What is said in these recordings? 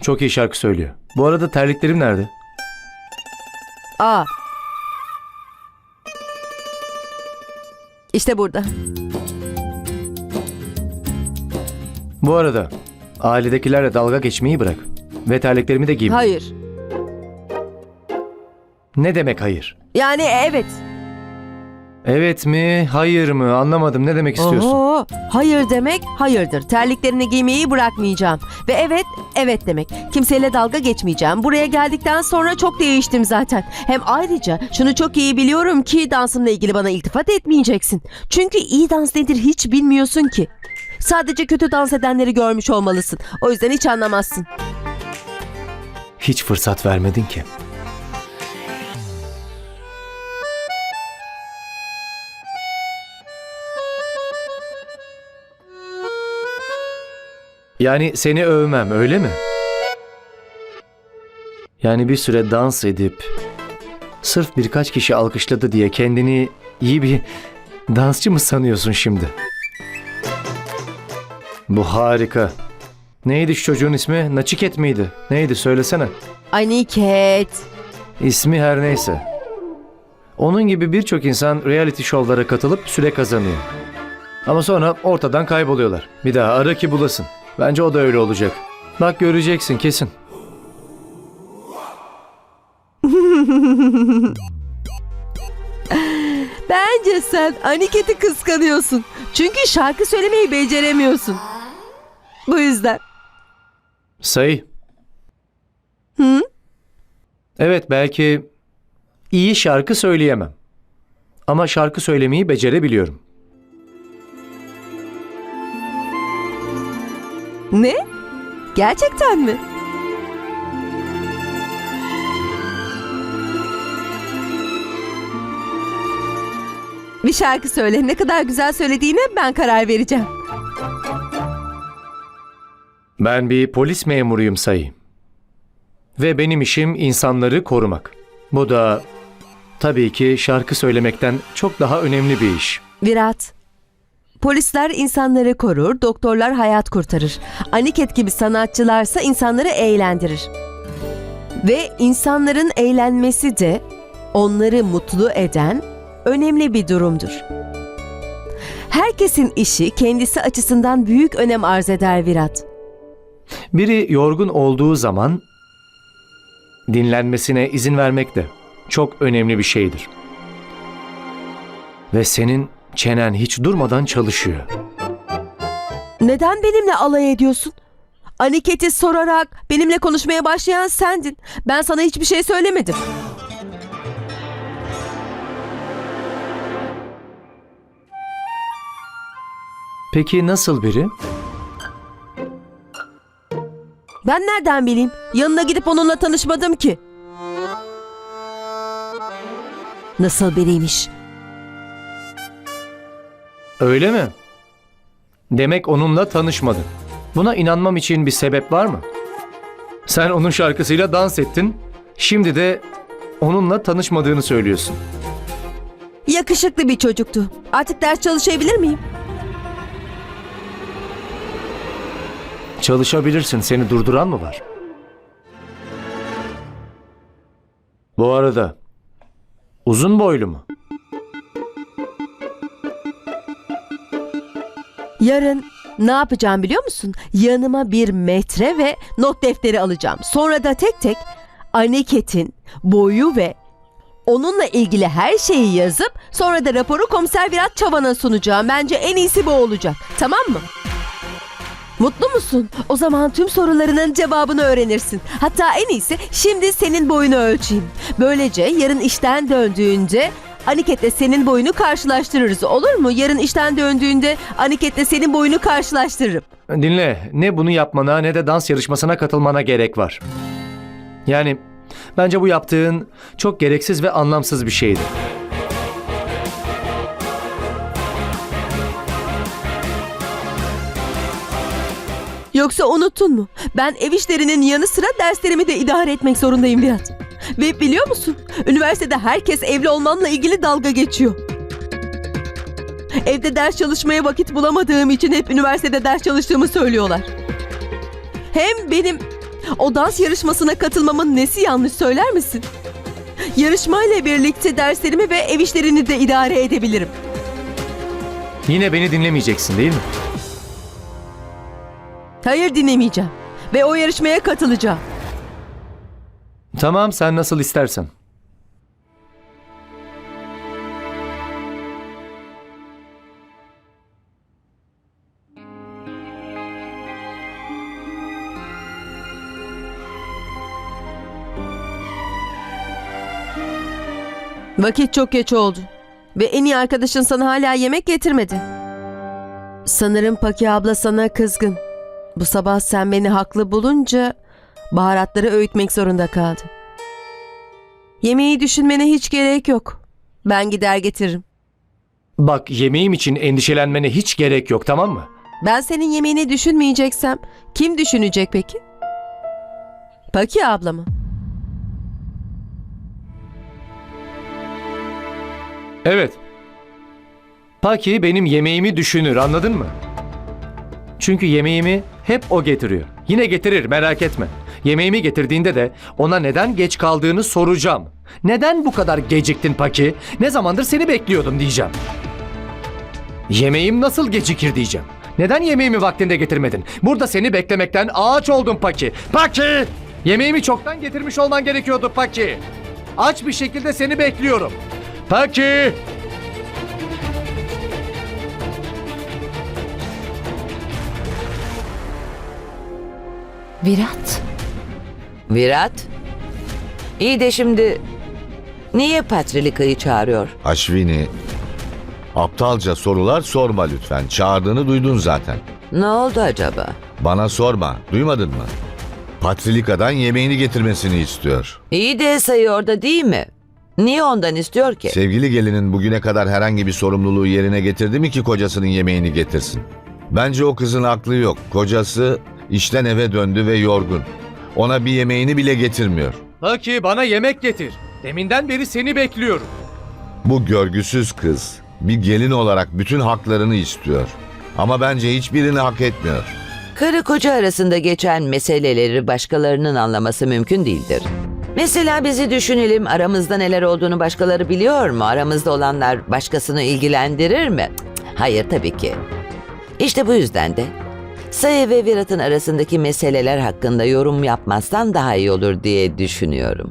Çok iyi şarkı söylüyor. Bu arada terliklerim nerede? Aa. İşte burada. Bu arada ailedekilerle dalga geçmeyi bırak. Ve terliklerimi de giy. Hayır. Ne demek hayır? Yani evet. Evet mi, hayır mı? Anlamadım. Ne demek istiyorsun? Oho, hayır demek hayırdır. Terliklerini giymeyi bırakmayacağım. Ve evet, evet demek. Kimseyle dalga geçmeyeceğim. Buraya geldikten sonra çok değiştim zaten. Hem ayrıca şunu çok iyi biliyorum ki dansımla ilgili bana iltifat etmeyeceksin. Çünkü iyi dans nedir hiç bilmiyorsun ki. Sadece kötü dans edenleri görmüş olmalısın. O yüzden hiç anlamazsın. Hiç fırsat vermedin ki. Yani seni övmem öyle mi? Yani bir süre dans edip sırf birkaç kişi alkışladı diye kendini iyi bir dansçı mı sanıyorsun şimdi? Bu harika. Neydi şu çocuğun ismi? Naçiket miydi? Neydi söylesene. Aniket. İsmi her neyse. Onun gibi birçok insan reality şovlara katılıp süre kazanıyor. Ama sonra ortadan kayboluyorlar. Bir daha ara ki bulasın. Bence o da öyle olacak. Bak göreceksin kesin. Bence sen Aniket'i kıskanıyorsun. Çünkü şarkı söylemeyi beceremiyorsun. Bu yüzden. Sayı. Hı? Evet belki iyi şarkı söyleyemem. Ama şarkı söylemeyi becerebiliyorum. Ne? Gerçekten mi? Bir şarkı söyle. Ne kadar güzel söylediğine ben karar vereceğim. Ben bir polis memuruyum sayı. Ve benim işim insanları korumak. Bu da tabii ki şarkı söylemekten çok daha önemli bir iş. Virat. Polisler insanları korur, doktorlar hayat kurtarır. Aniket gibi sanatçılarsa insanları eğlendirir. Ve insanların eğlenmesi de onları mutlu eden önemli bir durumdur. Herkesin işi kendisi açısından büyük önem arz eder Virat. Biri yorgun olduğu zaman dinlenmesine izin vermek de çok önemli bir şeydir. Ve senin çenen hiç durmadan çalışıyor. Neden benimle alay ediyorsun? Aniket'i sorarak benimle konuşmaya başlayan sendin. Ben sana hiçbir şey söylemedim. Peki nasıl biri? Ben nereden bileyim? Yanına gidip onunla tanışmadım ki. Nasıl biriymiş? Öyle mi? Demek onunla tanışmadın. Buna inanmam için bir sebep var mı? Sen onun şarkısıyla dans ettin. Şimdi de onunla tanışmadığını söylüyorsun. Yakışıklı bir çocuktu. Artık ders çalışabilir miyim? Çalışabilirsin. Seni durduran mı var? Bu arada uzun boylu mu? Yarın ne yapacağım biliyor musun? Yanıma bir metre ve not defteri alacağım. Sonra da tek tek Aniket'in boyu ve onunla ilgili her şeyi yazıp sonra da raporu komiser Virat Çavan'a sunacağım. Bence en iyisi bu olacak. Tamam mı? Mutlu musun? O zaman tüm sorularının cevabını öğrenirsin. Hatta en iyisi şimdi senin boyunu ölçeyim. Böylece yarın işten döndüğünde Aniket'le senin boyunu karşılaştırırız. Olur mu? Yarın işten döndüğünde Aniket'le senin boyunu karşılaştırırım. Dinle, ne bunu yapmana ne de dans yarışmasına katılmana gerek var. Yani bence bu yaptığın çok gereksiz ve anlamsız bir şeydi. Yoksa unuttun mu? Ben ev işlerinin yanı sıra derslerimi de idare etmek zorundayım Virat. Ve biliyor musun? Üniversitede herkes evli olmamla ilgili dalga geçiyor. Evde ders çalışmaya vakit bulamadığım için hep üniversitede ders çalıştığımı söylüyorlar. Hem benim O dans yarışmasına katılmamın nesi yanlış söyler misin? Yarışmayla birlikte derslerimi ve ev işlerini de idare edebilirim. Yine beni dinlemeyeceksin değil mi? Hayır dinlemeyeceğim. Ve o yarışmaya katılacağım. Tamam sen nasıl istersen. Vakit çok geç oldu. Ve en iyi arkadaşın sana hala yemek getirmedi. Sanırım Paki abla sana kızgın. Bu sabah sen beni haklı bulunca baharatları öğütmek zorunda kaldı. Yemeği düşünmene hiç gerek yok. Ben gider getiririm. Bak yemeğim için endişelenmene hiç gerek yok tamam mı? Ben senin yemeğini düşünmeyeceksem kim düşünecek peki? Paki abla mı? Evet. Paki benim yemeğimi düşünür anladın mı? Çünkü yemeğimi hep o getiriyor. Yine getirir merak etme. Yemeğimi getirdiğinde de ona neden geç kaldığını soracağım. Neden bu kadar geciktin Paki? Ne zamandır seni bekliyordum diyeceğim. Yemeğim nasıl gecikir diyeceğim. Neden yemeğimi vaktinde getirmedin? Burada seni beklemekten ağaç oldum Paki. Paki! Yemeğimi çoktan getirmiş olman gerekiyordu Paki. Aç bir şekilde seni bekliyorum. Paki! Virat. Virat. İyi de şimdi niye Patrilika'yı çağırıyor? Aşvini, aptalca sorular sorma lütfen. Çağırdığını duydun zaten. Ne oldu acaba? Bana sorma, duymadın mı? Patrilika'dan yemeğini getirmesini istiyor. İyi de sayı orada değil mi? Niye ondan istiyor ki? Sevgili gelinin bugüne kadar herhangi bir sorumluluğu yerine getirdi mi ki kocasının yemeğini getirsin? Bence o kızın aklı yok. Kocası işten eve döndü ve yorgun. Ona bir yemeğini bile getirmiyor. Paki bana yemek getir. Deminden beri seni bekliyorum. Bu görgüsüz kız bir gelin olarak bütün haklarını istiyor. Ama bence hiçbirini hak etmiyor. Karı koca arasında geçen meseleleri başkalarının anlaması mümkün değildir. Mesela bizi düşünelim aramızda neler olduğunu başkaları biliyor mu? Aramızda olanlar başkasını ilgilendirir mi? Cık, Hayır tabii ki. İşte bu yüzden de Sayı ve Virat'ın arasındaki meseleler hakkında yorum yapmazsan daha iyi olur diye düşünüyorum.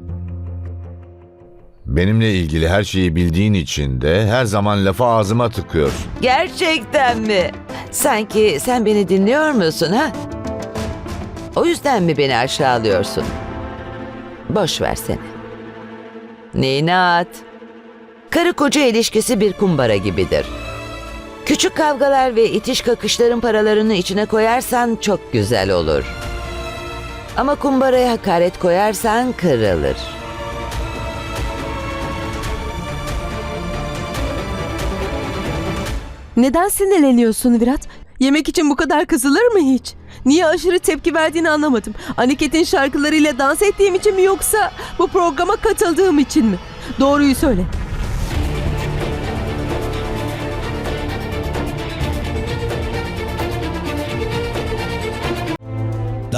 Benimle ilgili her şeyi bildiğin için de her zaman lafı ağzıma tıkıyorsun. Gerçekten mi? Sanki sen beni dinliyor musun ha? O yüzden mi beni aşağılıyorsun? Boş ver seni. Neyine at? Karı koca ilişkisi bir kumbara gibidir. Küçük kavgalar ve itiş kakışların paralarını içine koyarsan çok güzel olur. Ama kumbaraya hakaret koyarsan kırılır. Neden sinirleniyorsun Virat? Yemek için bu kadar kızılır mı hiç? Niye aşırı tepki verdiğini anlamadım. Aniket'in şarkılarıyla dans ettiğim için mi yoksa bu programa katıldığım için mi? Doğruyu söyle.